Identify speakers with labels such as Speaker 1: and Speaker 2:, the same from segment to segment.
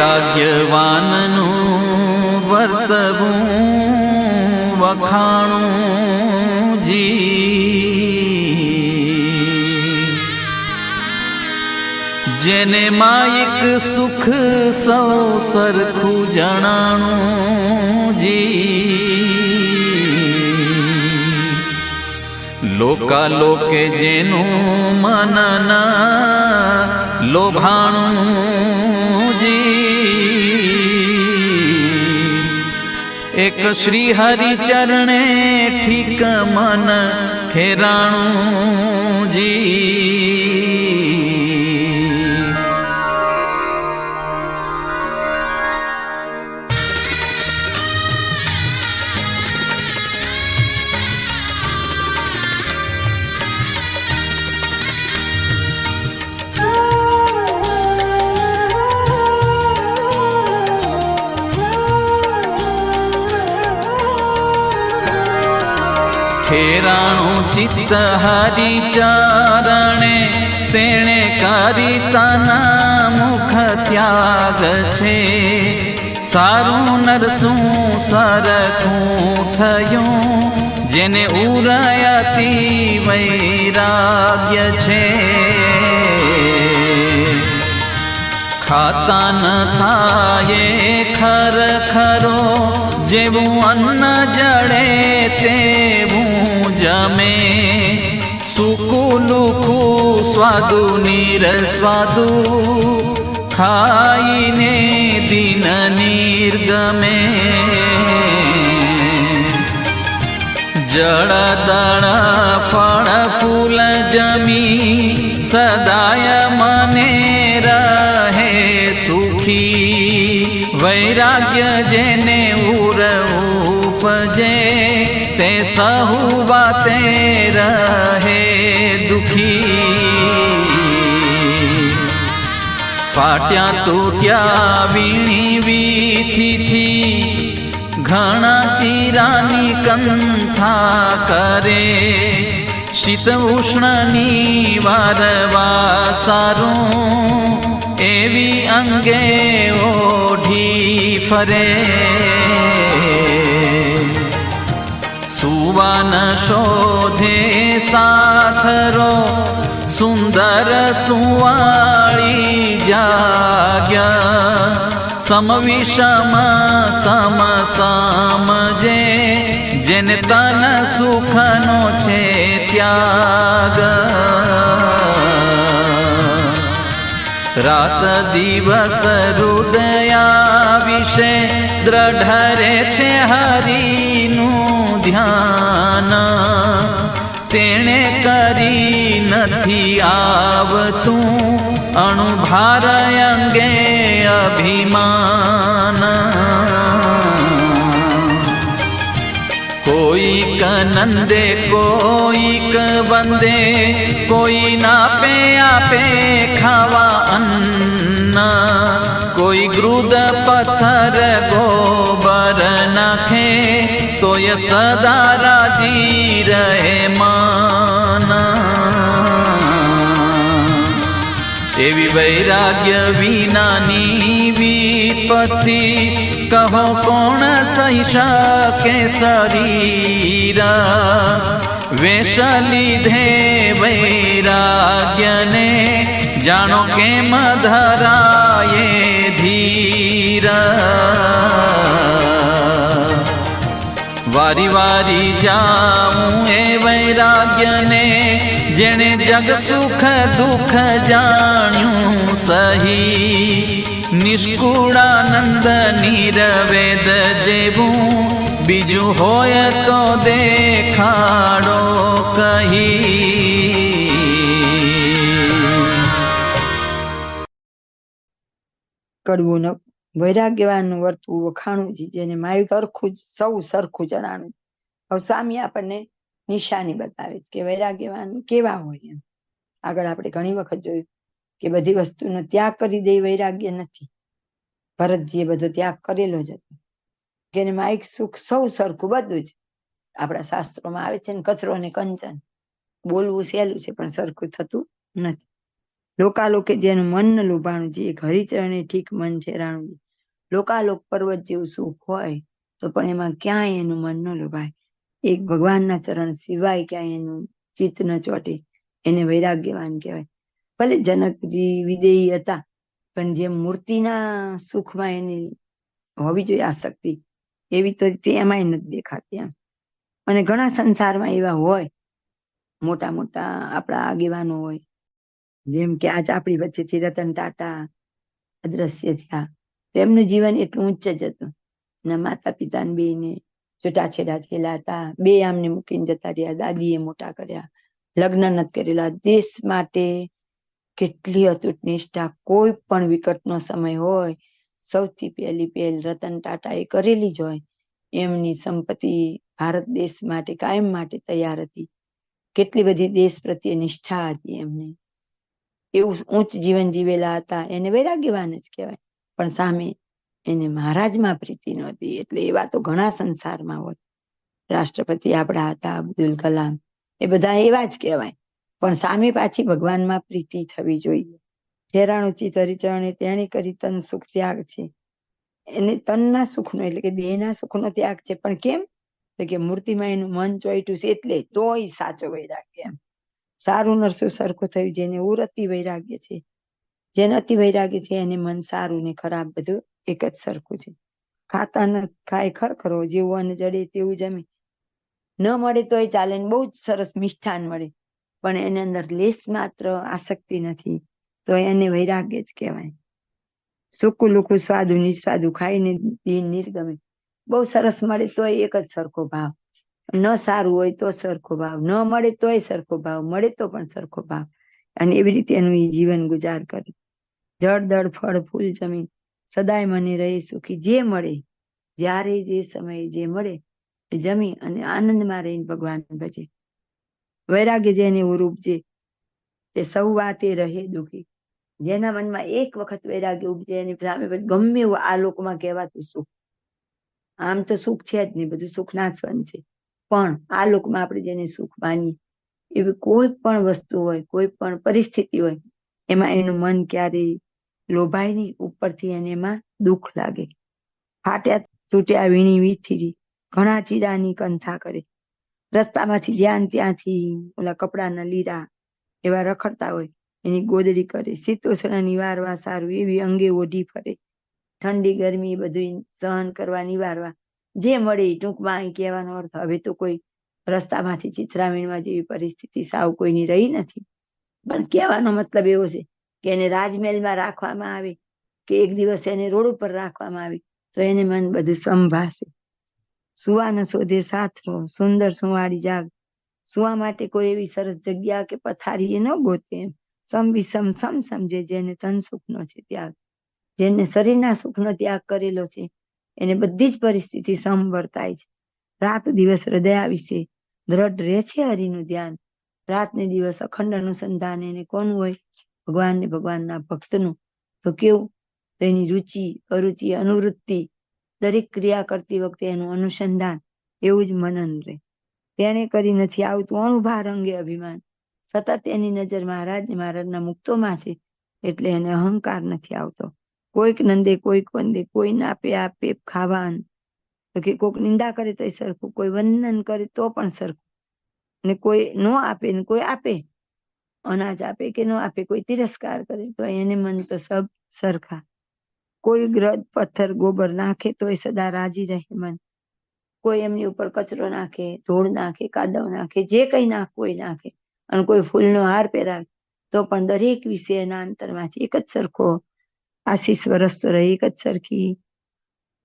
Speaker 1: વૈરાગ્યવાનનું વર્તવું વખાણું જી જેને માયક સુખ સૌ સરખું જણાણું જી લોકા લોકે જેનું મનના લોભાણું એક શ્રી હરિ ચરણે ઠીક મન ખેરાણું જી ખેરાણું હરી હરિચરણે તેણે કરી મુખ ત્યાગ છે. સારું નરસું સરખું થયું, જેને ઉરાયાતી વૈરાગ્ય છે. ખાતા ન થાય ખર ખરો જેવું અન્ન જડે તેવું જમે સૂકું લુખું સ્વાદુ, નીર સ્વાદુ, ખાઈને દિન નિર્ગમે. જળ દળ ફળ ફૂલ જમી સદાય મને રહે સુખી. વૈરાગ્ય જેને વાતે રહે દુખી ફાટ્યા ક્યાં વીણી વીથીથી ઘણા ચીરાની કંથા કરે શીત ઉષ્ણની વારવા સારું એવી અંગે ઓઢી ફરે સુવાન શોધે સાથરો, સુંદર સુવાળી જાગ્યા. સમવિષમ સમ સમજે જેને તન સુખનો છે ત્યાગ. રાત દિવસ હૃદયા વિશે દ્રઢ રે છે હરિનું ધ્યાન. તેણે કરી નથી આવતું અણુભાર અંગે અભિમાન કોઈક નંદે કોઈક વંદે કોઈ નાપે આપે ખાવા અન્ન કોઈ ગૃદ પથ્થર ગોબર નાખે તોય સદા રાજી રહે માના એવી વૈરાગ્ય વિનાની વિપત્તિ કહો કોણ સહી શકે શરીર વેશ લીધે વૈરાગ્યને જાણો કેમ ધરાયે ધીર વારી વારી જાઉં એ વૈરાગ્યને, જેણે જગ સુખ દુઃખ જાણ્યું સહી. નિષ્કુળાનંદ નિરવેદ જેવું બીજું હોય તો દેખાડો કહી.
Speaker 2: કડવું ન વૈરાગ્યવાનનું વર્તવું વખાણું છે જેને માયું સરખું જ, સૌ સરખું જણાણું હવે સ્વામી આપણને નિશાની બતાવે છે કે વૈરાગ્યવાન કેવા હોય એમ. આગળ આપણે ઘણી વખત જોયું કે બધી વસ્તુનો ત્યાગ કરી દે વૈરાગ્ય નથી. ભરતજીએ બધો ત્યાગ કરેલો જ હતો. એને માઇક સુખ સૌ સરખું બધું જ. આપણા શાસ્ત્રોમાં આવે છે ને કચરો ને કંચન. બોલવું સહેલું છે પણ સરખું થતું નથી. લોકાલોકે જેનું મન ન લોભાણું છે એક હરિચરણે ઠીક મન છે. રાણુજી લોકાલોક પર્વત જેવું સુખ હોય તો પણ એમાં ક્યાંય એનું મન ન લોભાય. એક ભગવાનના ચરણ સિવાય ક્યાંય એનું ચિત્ત ન ચોટે. એને વૈરાગ્યવાન કહેવાય. ભલે જનકજી વિદેહી હતા, પણ જે મૂર્તિના સુખમાં એની હોવી જોઈએ આસક્તિ, એવી તો તે એમાંય નથી દેખાતી એમ. અને ઘણા સંસારમાં એવા હોય મોટા મોટા આપણા આગેવાનો હોય જેમ કે આજ આપણી વચ્ચેથી રતન ટાટા અદ્રશ્ય થયા. એમનું જીવન એટલું ઉચ્ચ જ હતું. માતા પિતાને બેને છૂટાછેડા થયેલા હતા. બે આમને મૂકીને જતા રહ્યા. દાદીએ મોટા કર્યા. લગ્ન નથી કરેલા. દેશ માટે કેટલી અતૂટ નિષ્ઠા. કોઈ પણ વિકટનો સમય હોય, સૌથી પહેલી પહેલ રતન ટાટાએ કરેલી જ હોય. એમની સંપત્તિ ભારત દેશ માટે કાયમ માટે તૈયાર હતી. કેટલી બધી દેશ પ્રત્યે નિષ્ઠા હતી એમને. એવું ઉચ્ચ જીવન જીવેલા હતા. એને વૈરાગ્યવાન જ કહેવાય. પણ સામે એને મહારાજમાં પ્રીતિ નહોતી. એટલે એવા તો ઘણા સંસારમાં હોય. રાષ્ટ્રપતિ આપણા હતા, અબ્દુલ કલામ. એ બધા એવા જ કહેવાય. પણ સામે પાછી ભગવાનમાં પ્રીતિ થવી જોઈએ. ઠેરાણું ચિત હરિચરણે તેણે કરી તન સુખ ત્યાગ છે. એને તનના સુખનો એટલે કે દેહના સુખનો ત્યાગ છે. પણ કેમ? કે મૂર્તિમાં એનું મન ચોઈટું છે એટલે તોય સાચો વૈરાગ્ય એમ. સારું નરસું સરખું થયું જેને ઉરતી વૈરાગ્ય છે. જેને અતિ વૈરાગ્ય છે, એને મન સારું ને ખરાબ બધું એક જ સરખું છે. ખાતા ન ખાય ખરખરો, જેવું અન્ન જડે તેવું જમે. ન મળે તોય ચાલે ને બહુ જ સરસ મિષ્ઠાન મળે. પણ એની અંદર લેસ માત્ર આસક્તિ નથી. તો એને વૈરાગ્ય જ કહેવાય. સૂકું લુકું સ્વાદુ, નિસ્વાદુ ખાઈને દિન નિર્ગમે. બહુ સરસ મળે તોય એક જ સરખો ભાવ. ન સારું હોય તો સરખો ભાવ, ન મળે તોય સરખો ભાવ, મળે તો પણ સરખો ભાવ. અને એવી રીતે એનું એ જીવન ગુજાર કરે. જળ, દળ, ફળ, ફૂલ, જમીન, સદાય મને રહે, સુખી જે મળે, જ્યારે જે સમયે જે મળે, એ જમી અને આનંદમાં રહીને ભગવાન ભજે. વૈરાગ્ય જેને ઉપજે તે સૌ વાતે રહે દુખી. જેના મનમાં એક વખત વૈરાગ્ય ઉપજે એની સામે ગમે એવું આ લોકમાં કહેવાતું સુખ. આમ તો સુખ છે જ નહીં, બધું સુખના જ છે. પણ આ લોકમાં આપણે જેને સુખ માનીએ, એવી કોઈ પણ વસ્તુ હોય, કોઈ પણ પરિસ્થિતિ હોય, એમાં એનું મન ક્યારેય લોભાય નહીં, ઉપરથી એને એમાં દુઃખ લાગે. ફાટ્યા, તૂટ્યા વીણી વીથી ઘણા ચીરાની કંથા કરે. રસ્તામાંથી જ્યાં ત્યાંથી ઓલા કપડાના લીરા એવા રખડતા હોય, એની ગોદડી કરે. શીતોષ્ણ નિવારવા સારું એવી અંગે ઓઢી ફરે. ઠંડી ગરમી બધું સહન કરવા, નિવારવા. જે મળે ટૂંકમાં અહીં કહેવાનો અર્થ, હવે તો કોઈ રસ્તામાંથી ચિત્રામીણમાં જેવી પરિસ્થિતિ સાવ કોઈની રહી નથી. પણ કહેવાનો મતલબ એવો છે કે એને રાજમહેલમાં રાખવામાં આવે, કે એક દિવસ એને રોડ ઉપર રાખવામાં આવે, તો એને મન બધું સંભાશે સુવાન શોધે સાથરો, સુંદર સુવાળી જાગ. સુવા માટે કોઈ એવી સરસ જગ્યા કે પથારી એ ન ગોતે એમ. સમ વિષમ સમ સમજે જેને તન સુખનો છે ત્યાગ, જેને શરીરના સુખનો ત્યાગ કરેલો છે એને બધી જ પરિસ્થિતિ સમ વર્તાય છે. રાત દિવસ હૃદય વિશે દ્રઢ રહે છે હરિનું ધ્યાન. રાત ને દિવસ અખંડ અનુસંધાન એને કોનું હોય? ભગવાન ને ભગવાનના ભક્તનું. તો કેવું? તો એની રુચિ, અરુચિ, અનુવૃત્તિ દરેક ક્રિયા કરતી વખતે એનું અનુસંધાન એવું જ મનન રહે. તેને કરી નથી આવતું અણુભાર અંગે અભિમાન. સતત એની નજર મહારાજ ને મહારાજના મુક્તોમાં છે એટલે એને અહંકાર નથી આવતો. કોઈક નંદે, કોઈક વંદે કોઈ ના આપે આપે ખાવાન. કે કોઈક નિંદા કરે તો સરખું, કોઈ વંદન કરે તો પણ સરખું. ને કોઈ ન આપે ને કોઈ આપે. અનાજ આપે કે ન આપે, કોઈ તિરસ્કાર કરે તો એને મન તો સબ સરખા. કોઈ ગ્રદ, પથ્થર, ગોબર નાખે તો એ સદા રાજી રહે મન. કોઈ એમની ઉપર કચરો નાખે, ધૂળ નાખે, કાદવ નાખે, જે કઈ નાખવું એ નાખે. અને કોઈ ફૂલનો હાર પહેરાવે તો પણ દરેક વિશે એના અંતરમાંથી એક જ સરખો આશીષ વરસતો રહે એક જ સરખી.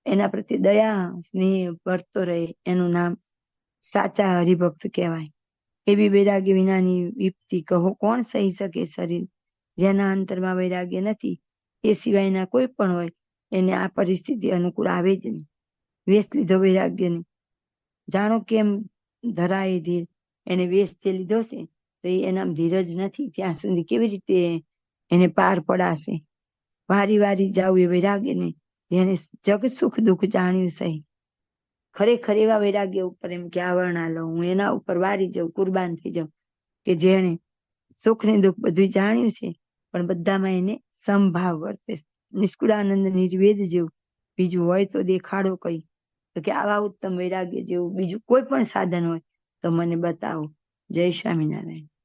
Speaker 2: એના પ્રત્યે દયા, સ્નેહ વર્તો રહે. એનું નામ સાચા હરિભક્ત કહેવાય. એવી વૈરાગ્ય વિનાની વિપત્તિ કહો, કોણ સહી શકે શરીર? જેના અંતરમાં વૈરાગ્ય નથી, એ સિવાયના કોઈ પણ હોય, એને આ પરિસ્થિતિ અનુકૂળ આવે જ નહીં. વેશ લીધો વૈરાગ્યને. જાણો કેમ ધરાય ધીર? એને વેશ જે લીધો છે, તો એ એનામ ધીરજ નથી. ત્યાં સુધી કેવી રીતે એને પાર પડાશે? વારી વારી જાવ એ વૈરાગ્યને જેને જગ સુખ દુઃખ જાણ્યું સહી. ખરેખર એવા વૈરાગ્ય ઉપર એમ કે આવરણા લઉં હું એના ઉપર વારી જાઉં, કુરબાન થઈ જાઉં. કે જેણે સુખ ને દુઃખ બધું જાણ્યું છે, પણ બધામાં એને સંભાવ વર્તે. નિષ્કુળાનંદ નિર્વેદ જેવું બીજું હોય તો દેખાડો કઈ. તો કે આવા ઉત્તમ વૈરાગ્ય જેવું બીજું કોઈ પણ સાધન હોય તો મને બતાવો. જય સ્વામિનારાયણ.